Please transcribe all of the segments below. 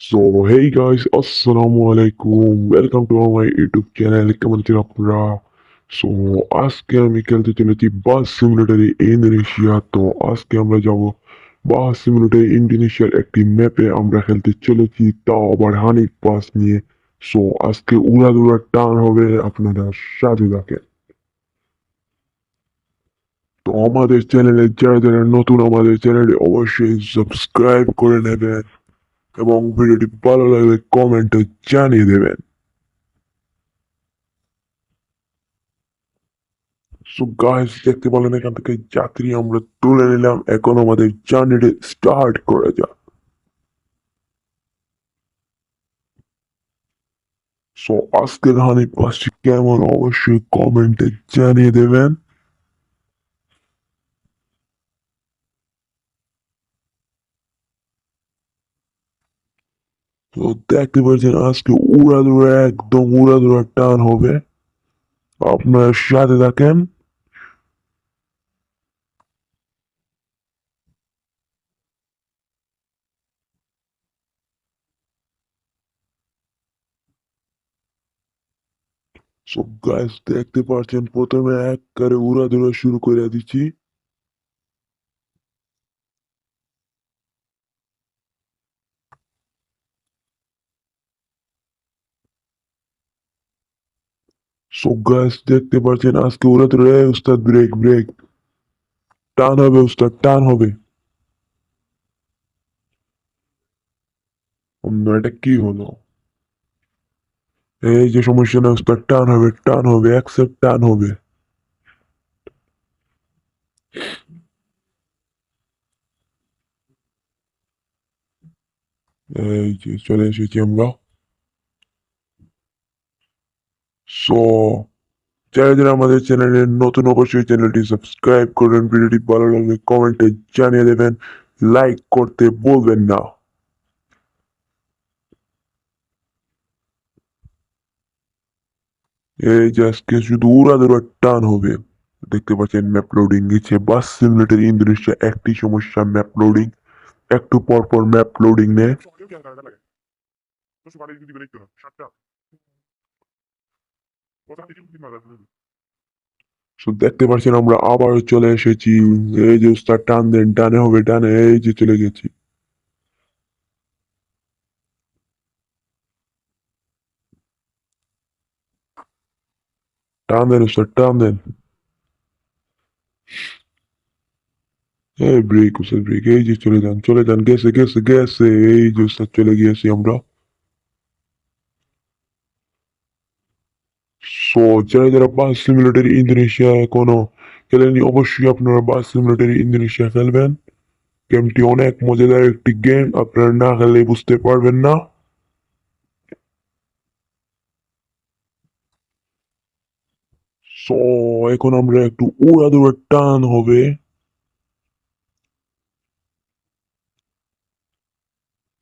So hey guys, assalamu alaikum. Welcome to my YouTube channel. কেমন আছেন আপনারা? So আজকে আমি খেলতে চলেছি বাস সিমুলেটারে ইন্দোনেশিয়া তো আজকে আমরা যাব বাস সিমুলেটারে ইন্দোনেশিয়ার একটি ম্যাপে আমরা খেলতে চলেছি তাও আবার হানিফ বাস নিয়ে সো আজকে উড়াদুড়া টান হবে আপনারা সাথে থাকেন তো আমাদের চ্যানেলে যারা যারা নতুন আমাদের চ্যানেলে অবশ্যই সাবস্ক্রাইব করে নেবেন এবং ভিডিওটি ভালো লাগলে কমেন্টে জানিয়ে দেবেন। সো দেখতে পেলেন এখান থেকে যাত্রী আমরা তুলে নিলাম। এখন আমাদের জার্নিটি স্টার্ট করা যাক। সো আজকের হানি পাসটি কেমন? অবশ্যই কমেন্টে জানিয়ে দেবেন। দেখতে পাচ্ছেন আজকে উড়াদুড়া একদম উড়াদুড়া টান হবে। আপনার সাথে থাকেন। সব গাইস দেখতে পাচ্ছেন, প্রথমে এক করে উড়াদুড়া শুরু করে দিচ্ছি। সো গাইস দেখতে পাচ্ছেন, আজকে উড়াদুড়া এই উস্তাদ ব্রেক ব্রেক টান হবে উস্তাদ টান হবে। এটা কি হলো? এই যে সমস্যা না উস্তাদ টান হবে টান হবে অ্যাকসেপ্ট টান হবে। এই যে চলে এসেছি আমরা। সো যারা যারা আমাদের চ্যানেলে নতুন অবশ্যই চ্যানেলটি সাবস্ক্রাইব করবেন। ভিডিওটি ভালো লাগলে কমেন্টে জানিয়ে দেবেন। লাইক করতে বলবেন না। এই যে আজকে শুধু উড়াদুরা টান হবে। দেখতে পাচ্ছেন ম্যাপ লোডিং গেছে। বাস সিমুলেটর ইন্দোনেশিয়া একটি সমস্যা ম্যাপ লোডিং একটু পর পর ম্যাপ লোডিং নেয় mana dulu? সো দেখতে পাচ্ছেন আমরা আবারও চলে এসেছি। এই যে উস্তাদ টান দেন, টানে হবে, টানে, এই যে চলে গেছি। টান দেন উস্তাদ টান দেন। এই ব্রেক উস্তাদ ব্রেক এই যে চলে যান চলে যান, গেছে গেছে গেছে, এই যে উস্তাদ চলে গিয়েছি আমরা। সো যারা যারা বাস সিমুলেটর ইন্দোনেশিয়া এখনও খেলেনি অবশ্যই আপনারা বাস সিমুলেটর ইন্দোনেশিয়া খেলবেন। গেমটি অনেক মজাদার একটি গেম আপনারা না খেলে বুঝতে পারবেন না। সো এখন আমরা একটু উড়াদুড়া টান হবে।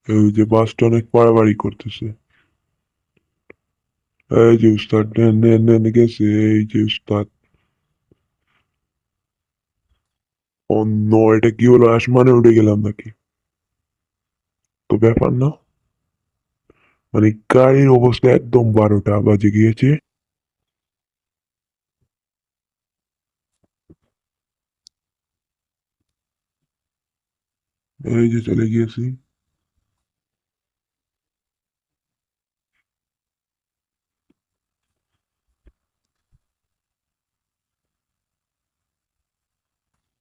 এই যে বাসটা অনেক পাড়াবাড়ি করতেছে। এই যে উস্তাদ নেন নেন নেন গেছে এই যে উস্তাদ অন্য এটা কি হলো আসমানে উঠে গেলাম নাকি তো ব্যাপার না মানে গাড়ির অবস্থা একদম বারোটা বাজে গিয়েছে এই যে চলে গিয়েছি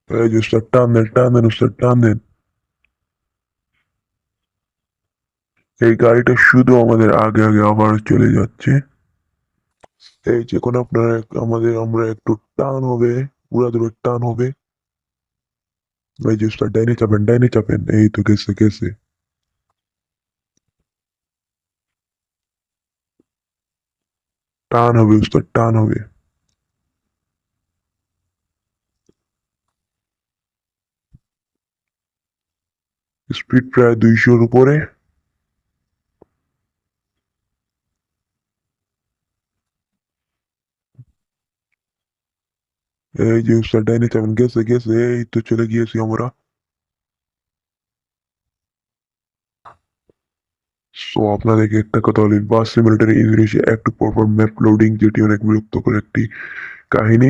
এই যে উস্তাদ টান দেন টান এই গাড়িটা শুধু আমাদের আগে আগে আবার চলে যাচ্ছে। এই যে কোনো আপনার আমাদের, আমরা একটু টান হবে উড়াদুড়ের টান হবে। এই যে ডাইনে চাপেন ডাইনে চাপেন। এই তো গেছে গেছে। টান হবে, উস্তাদ, টান হবে। স্পিড প্রায় দুইশোর উপরে এই যে উস্তাদ ডাইনে চাপেন গেছে গেছে এই তো চলে গিয়েছি আমরা সো আপনাদেরকে একটা কথা বলি বাস সিমুলেটার ইংলিশে একটু পরপর ম্যাপ লোডিং যেটি অনেক বিরক্তকর একটি কাহিনী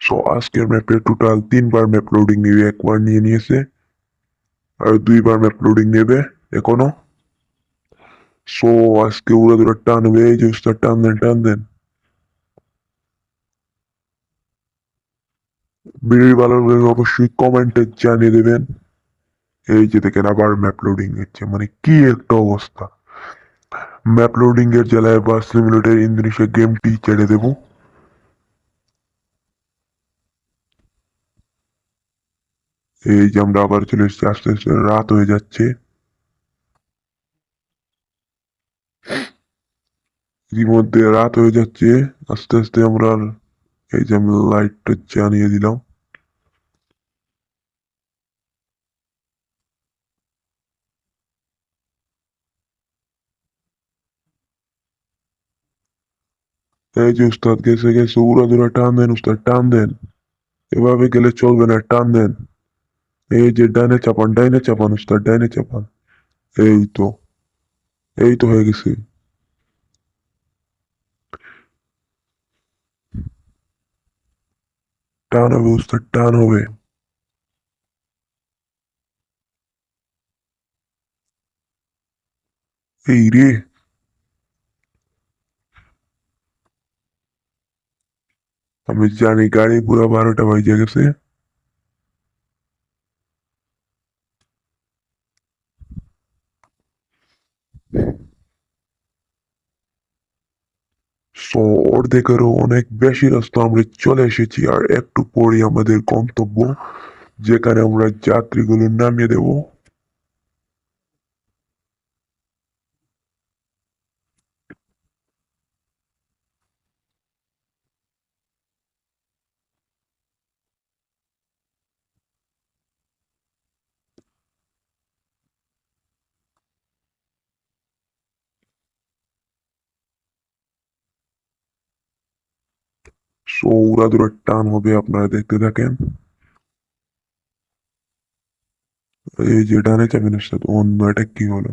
সো আজকের ম্যাপে টোটাল তিনবার ম্যাপ লোডিং নেবে, একবার নিয়ে নিয়েছে, আর দুইবার ম্যাপ লোডিং নেবে এখনও। সো আজকে উড়া দুরা টানবে, এই যে উস্তাদ টান দেন টান দেন। ভিডিও ভালো অবশ্যই কমেন্টে জানিয়ে দেবেন। এই যে দেখেন, আবার ম্যাপ লোডিং হচ্ছে মানে কি একটা অবস্থা। ম্যাপ লোডিং এর জ্বালায় বা সিমুলেটর ইন্দোনেশিয়া গেমটি ছেড়ে দেব। এই যে আমরা আবার চলে এসেছি, আস্তে আস্তে রাত হয়ে যাচ্ছে। ইতিমধ্যে রাত হয়ে যাচ্ছে, আস্তে আস্তে আমরা এই যে আমি লাইটটা জ্বালিয়ে দিলাম। এই যে উস্তাদ গেছে গেছে উড়া দুরা টান দেন উস্তাদ টান দেন। এভাবে গেলে চলবে না, টান দেন। এই যে ডাইনে চাপান ডাইনে চাপান উস্তাদ ডাইনে চাপান এই তো এই তো হয়ে গেছে টান হবে উস্তাদ টান হবে এই রে আমি জানি গাড়ি পুরো বারোটা বাজে গেছে সো অর্ধেকেরও অনেক বেশি রাস্তা আমরা চলে এসেছি, আর একটু পরে আমাদের গন্তব্য, যেখানে আমরা যাত্রীগুলো নামিয়ে দেব। সো উড়াদুরা টান হবে আপনারা দেখতে থাকেন। এই যে ডানে চাবেন সাথে অন্য এটা কি হলো?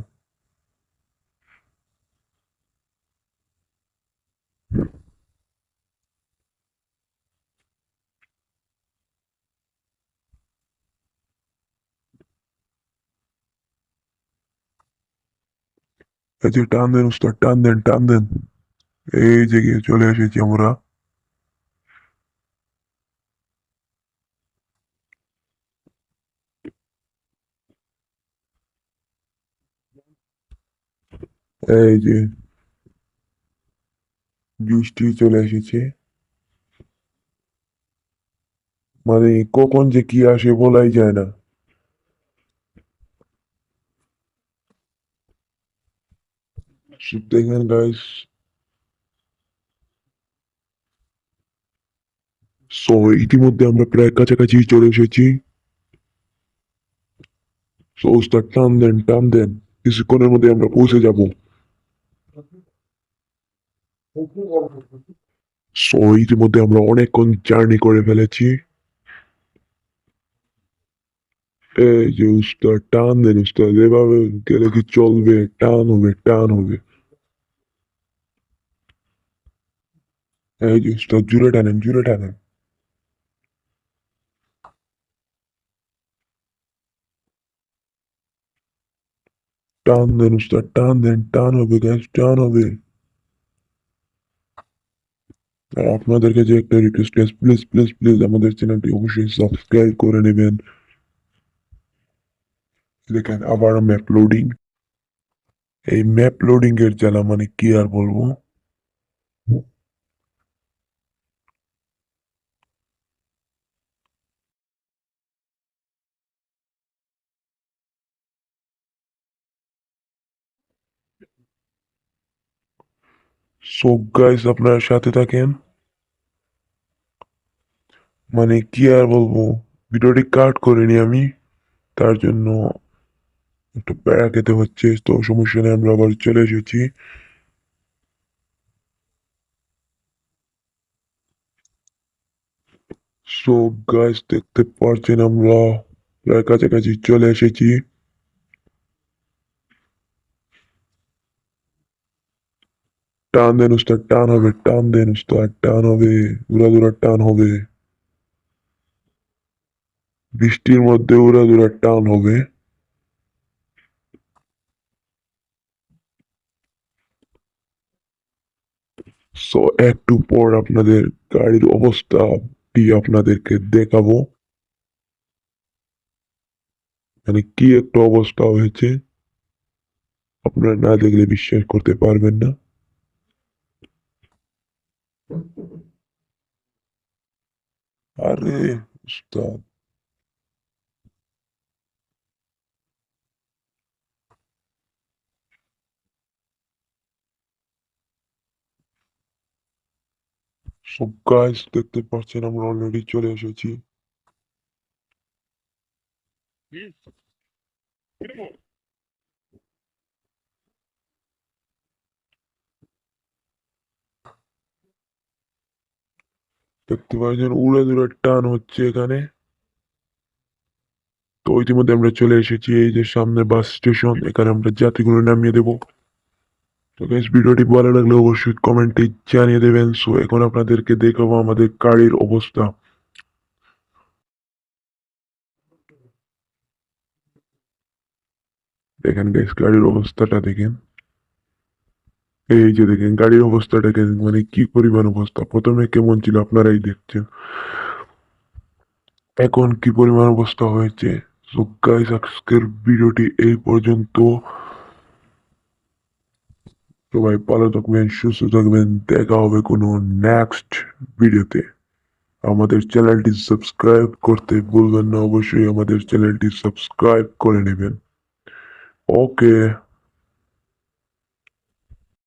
এই যে টান দেন উস্তাদ টান দেন টান দেন। এই যে চলে এসেছি আমরা। এই যে বৃষ্টি চলে এসেছে। মানে কখন যে কি আসে বলাই যায় না। দেখেন গাইস। সো ইতিমধ্যে আমরা প্রায় কাছাকাছি চলে এসেছি। সো টান দেন টান দেন কিছুক্ষণের মধ্যে আমরা পৌঁছে যাব। সো ইতিমধ্যে আমরা অনেকক্ষণ জার্নি করে ফেলেছি। এই যে উস্তাদ, টান দেন উস্তাদ, এভাবে গেলে কি চলবে? টান হবে টান হবে। এই যে উস্তাদ, জুড়ে টানেন জুড়ে টানেন। টান দেন উস্তাদ, টান দেন, টান হবে গ্যাস টান হবে। আর আপনাদেরকে যে একটা request guys please please please আমাদের চ্যানেলটি অবশ্যই সাবস্ক্রাইব করে নেবেন। দেখেন, আবার ম্যাপ লোডিং এই ম্যাপ লোডিং এর জ্বালা মানে কি আর বলব? সো গাইস আপনারা সাথে থাকেন। মানে কি আর বলব? ভিডিওটি কাট করিনি আমি। তার জন্য একটু প্যারা খেতে হচ্ছে, তো সমস্যা নেই, আমরা আবার চলে এসেছি। সো গাইস দেখতে পাচ্ছেন আমরা, প্রায় কাছাকাছি চলে এসেছি। টান দেন উস্তাদ টান হবে, টান দেন উস্তাদ টান হবে উড়াদুরা টান হবে। বৃষ্টির মধ্যে উড়াদুরা টান হবে। সো একটু পর আপনাদের গাড়ির অবস্থাটি আপনাদেরকে দেখাবো। মানে কি একটা অবস্থা হয়েছে, আপনারা না দেখলে বিশ্বাস করতে পারবেন না। আরে উস্তাদ সব গাইস দেখতে পাচ্ছেন আমরা অলরেডি চলে এসেছি দেখতে পাচ্ছেন উড়ে দূরে টান হচ্ছে এখানে। তো ইতিমধ্যে আমরা চলে এসেছি এই যে সামনে বাস স্টেশন, এখানে আমরা যাত্রীগুলো নামিয়ে দেবো। তো গাইস ভিডিওটি ভালো লাগলে অবশ্যই কমেন্টে জানিয়ে দেবেন। সো এখন আপনাদেরকে দেখাবো আমাদের গাড়ির অবস্থা। দেখেন গাইস গাড়ির অবস্থাটা দেখেন। এই যে দেখেন, গাড়ির অবস্থাটা দেখেন মানে কি পরিমাণ অবস্থা? প্রথমে কেমন ছিল আপনারাই দেখছেন। এখন কি পরিমাণ অবস্থা হয়েছে? আজকের ভিডিওটি এই পর্যন্ত। সবাই ভালো থাকবেন, সুস্থ থাকবেন, দেখা হবে কোনো নেক্সট ভিডিওতে। আমাদের চ্যানেলটি সাবস্ক্রাইব করতে ভুলবেন না, অবশ্যই আমাদের চ্যানেলটি সাবস্ক্রাইব করে নেবেন। ওকে